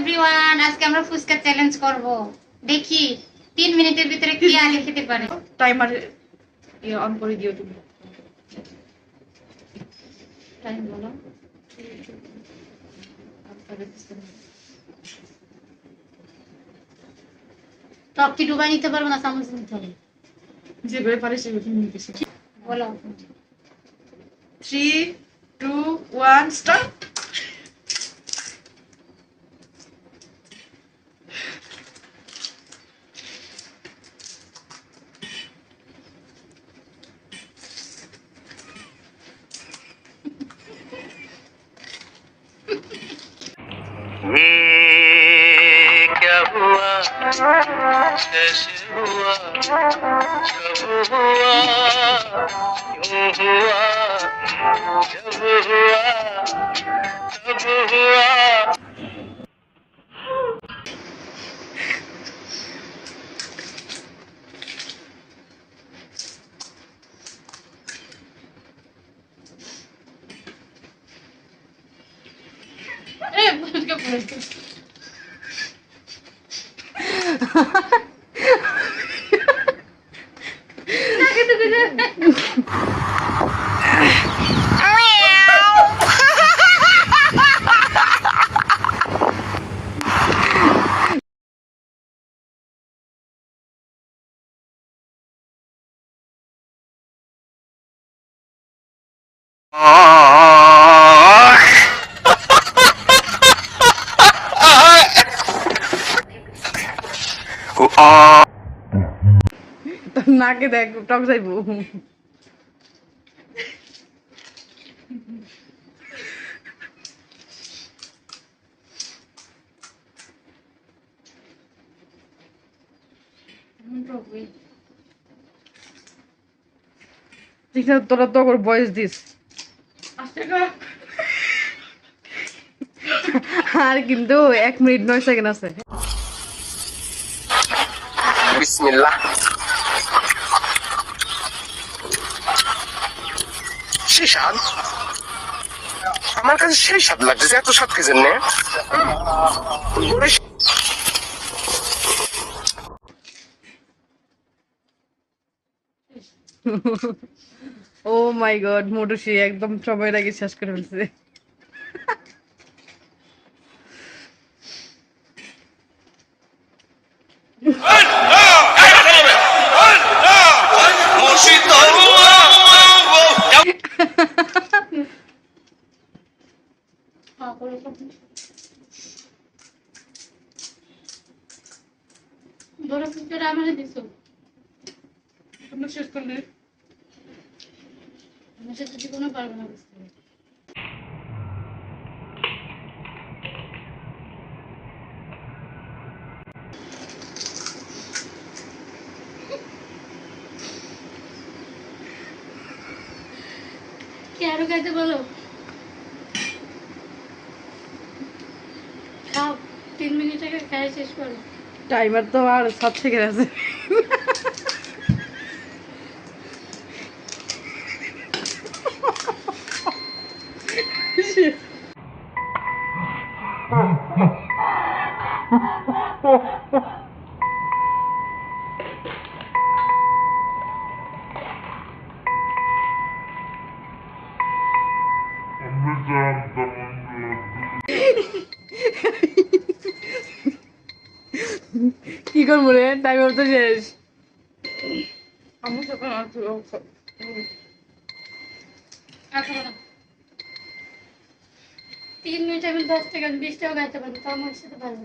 Everyone আজকে আমরা fuchka challenge করব। দেখি তিন মিনিটের ভিতরে কি আগে খেতে পারে। টাইমার ইয়ে অন করে দিও তুমি। টাইম বলো। টপ কি ডুবাই নিতে পারব না চামচ নিতে হবে যেভাবে পারে সেভাবে নিতেছি বলো। থ্রি টু ওয়ান স্টার্ট ये क्या हुआ कैसे हुआ कब हुआ क्यों हुआ जब हुआ तब हुआ Ah. পড়েছে। নাকে দেখ টক যাইবো ঠিক আছে তোরা তো বয়স দিস। আর কিন্তু এক মিনিট নয় সেকেন্ড আছে। বিসমিল্লাহ। সেই স্বাদ? আমার কাছে সেই স্বাদ লাগছে এত স্বাদ কি জন্য? ও মাই গড মোটুসি একদম সময় লাগে শেষ করে ফেলছে। হ্যাঁ, দিছো। শেষ করলে জীবনে পারব না বুঝতে কি আরও খাইতে বলো? তিন মিনিট আগে খাই শেষ করো। টাইমার তো আর সাত সেকেন্ড আছে কি করব রে টাইমার তো শেষ। তিন মিনিট আমি দশ টাকা বিশ টাকা খাইতে পারব তাও আমার সাথে পারব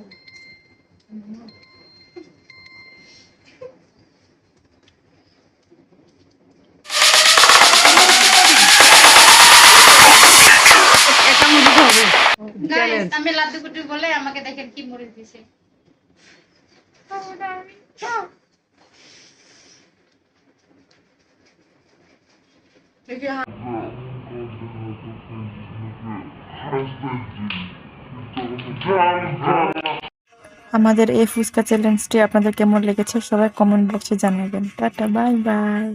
আমি লাড্ডু কুটু বলে আমাকে দেখেন কি মরিচ দিছে। আমাদের এই ফুচকা চ্যালেঞ্জটি আপনাদের কেমন লেগেছে সবাই কমেন্ট বক্সে জানাবেন। Tata bye bye